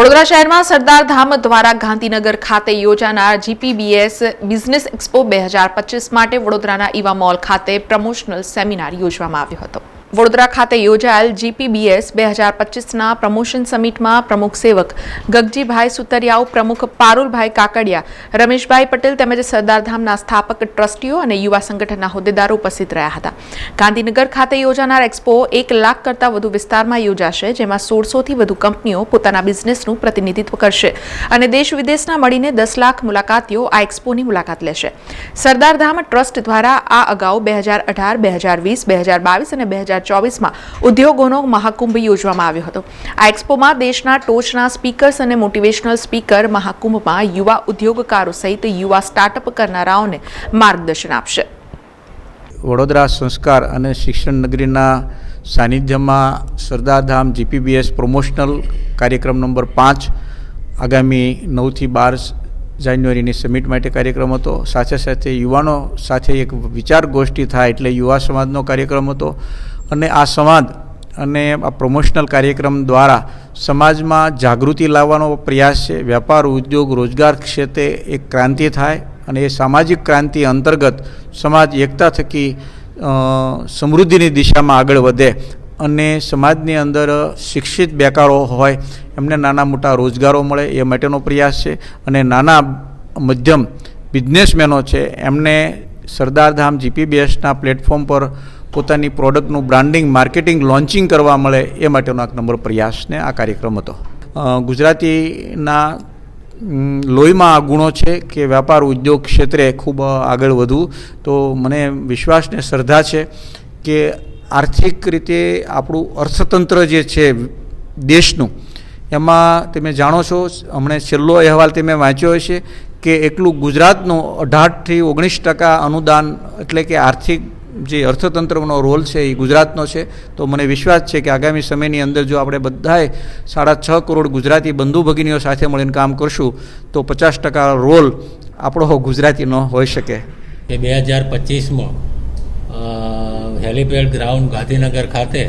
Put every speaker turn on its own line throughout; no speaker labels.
વડોદરા શહેરમાં સરદાર ધામ દ્વારા ગાંધીનગર ખાતે યોજાનાર જીપીબીએસ બિઝનેસ એક્સપો બે હજાર પચીસ માટે વડોદરાના ઈવા મોલ ખાતે પ્રમોશનલ સેમિનાર યોજવામાં આવ્યો હતો. વડોદરા ખાતે યોજાયેલ જીપીબીએસ બે હજાર પચીસના પ્રમોશન સમિટમાં પ્રમુખ સેવક ગગજીભાઈ સુતરિયાઓ, પ્રમુખ પારુલભાઈ કાકડિયા, રમેશભાઈ પટેલ તેમજ સરદારધામના સ્થાપક, ટ્રસ્ટીઓ અને યુવા સંગઠનના હોદ્દેદારો ઉપસ્થિત રહ્યા હતા. ગાંધીનગર ખાતે યોજાનાર એક્સપો એક લાખ કરતાં વધુ વિસ્તારમાં યોજાશે, જેમાં સોળસોથી વધુ કંપનીઓ પોતાના બિઝનેસનું પ્રતિનિધિત્વ કરશે અને દેશ વિદેશના મળીને દસ લાખ મુલાકાતીઓ આ એક્સપોની મુલાકાત લેશે. સરદારધામ ટ્રસ્ટ દ્વારા આ અગાઉ બે હજાર અઢાર, બે હજાર વીસ, બે હજાર બાવીસ અને બે હજાર ચોવીસમાં ઉદ્યોગોનો મહાકુંભ યોજવામાં આવ્યો હતો. આ એક્સપોમાં દેશના ટોચના સ્પીકર્સ અને મોટિવેશનલ સ્પીકર મહાકુંભમાં યુવા ઉદ્યોગકારો સહિત યુવા સ્ટાર્ટઅપ કરનારાઓને માર્ગદર્શન આપશે.
વડોદરા સંસ્કાર અને શિક્ષણ નગરીના સાનિધ્યમાં સરદારધામ જીપીબીએસ પ્રમોશનલ કાર્યક્રમ નંબર પાંચ આગામી નવથી બાર જાન્યુઆરીની સમિટ માટે કાર્યક્રમ હતો. સાથે સાથે યુવાનો સાથે એક વિચાર ગોષ્ઠી થાય એટલે યુવા સમાજનો કાર્યક્રમ હતો. અને આ સમાજ અને આ પ્રમોશનલ કાર્યક્રમ દ્વારા સમાજમાં જાગૃતિ લાવવાનો પ્રયાસ છે. વ્યાપાર ઉદ્યોગ, રોજગાર ક્ષેત્રે એક ક્રાંતિ થાય અને એ સામાજિક ક્રાંતિ અંતર્ગત સમાજ એકતા થકી સમૃદ્ધિની દિશામાં આગળ વધે અને સમાજની અંદર શિક્ષિત બેકારો હોય, એમને નાના મોટા રોજગારો મળે એ માટેનો પ્રયાસ છે. અને નાના મધ્યમ બિઝનેસમેનો છે, એમને સરદારધામ જીપીબીએસના પ્લેટફોર્મ પર પોતાની પ્રોડક્ટનું બ્રાન્ડિંગ, માર્કેટિંગ, લોન્ચિંગ કરવા મળે એ માટેનો એક નંબર પ્રયાસને આ કાર્યક્રમ હતો. ગુજરાતીના લોહીમાં આ ગુણો છે કે વ્યાપાર ઉદ્યોગ ક્ષેત્રે ખૂબ આગળ વધવું તો મને વિશ્વાસ ને શ્રદ્ધા છે કે આર્થિક રીતે આપણું અર્થતંત્ર જે છે દેશનું, એમાં તમે જાણો છો, હમણાં છેલ્લો અહેવાલ તમે વાંચ્યો હશે કે એકલું ગુજરાતનું અઢારથી ઓગણીસ ટકા અનુદાન એટલે કે આર્થિક જે અર્થતંત્રનો રોલ છે એ ગુજરાતનો છે. તો મને વિશ્વાસ છે કે આગામી સમયની અંદર જો આપણે બધાએ સાડા છ કરોડ ગુજરાતી બંધુ ભગીનીઓ સાથે મળીને કામ કરશું, તો પચાસ ટકા રોલ આપણો ગુજરાતીનો હોઈ શકે.
કે બે હજાર પચીસમાં હેલીપેડ ગ્રાઉન્ડ ગાંધીનગર ખાતે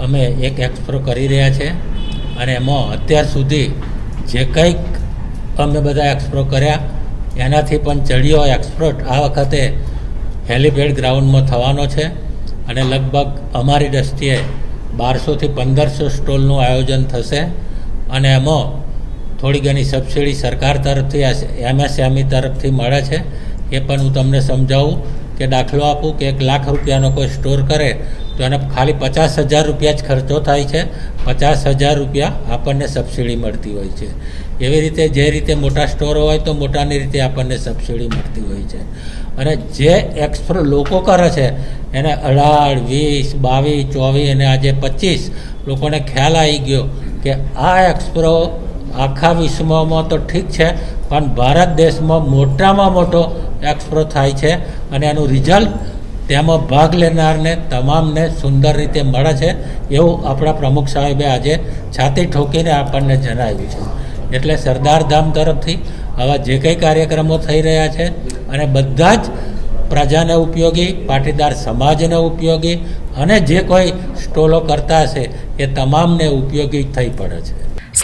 અમે એક એક્સપ્રો કરી રહ્યા છે અને એમાં અત્યાર સુધી જે કંઈક અમે બધા એક્સપ્રો કર્યા, એનાથી પણ ચડિયો એક્સપ્રોટ આ વખતે હેલીપેડ ગ્રાઉન્ડમાં થવાનો છે અને લગભગ અમારી દ્રષ્ટિએ બારસોથી પંદરસો સ્ટોલનું આયોજન થશે અને એમાં થોડી ઘણી સબસિડી સરકાર તરફથી એમએસએમઈ તરફથી મળે છે. એ પણ હું તમને સમજાવું. કે દાખલો આપું કે એક લાખ રૂપિયાનો કોઈ સ્ટોર કરે, તો એને ખાલી પચાસ હજાર રૂપિયા જ ખર્ચો થાય છે. પચાસ હજાર રૂપિયા આપણને સબસિડી મળતી હોય છે. એવી રીતે જે રીતે મોટા સ્ટોર હોય તો મોટાની રીતે આપણને સબસિડી મળતી હોય છે. અને જે એક્સપ્રો લોકો કરે છે, એને અઢાર, વીસ, બાવીસ, ચોવીસ અને આજે પચીસ લોકોને ખ્યાલ આવી ગયો કે આ એક્સપ્રો આખા વિશ્વમાં તો ઠીક છે પણ ભારત દેશમાં મોટામાં મોટો એક્સપ્રો થાય છે અને એનું રિઝલ્ટ તેમાં ભાગ લેનારને તમામને સુંદર રીતે મળે છે એવું આપણા પ્રમુખ સાહેબે આજે છાતી ઠોકીને આપણને જણાવ્યું છે. એટલે સરદાર ધામ તરફથી આવા જે કંઈ કાર્યક્રમો થઈ રહ્યા છે અને બધા જ પ્રજાને ઉપયોગી, પાટીદાર સમાજને ઉપયોગી અને જે કોઈ સ્ટોલો કરતા હશે એ તમામને ઉપયોગી થઈ પડે છે.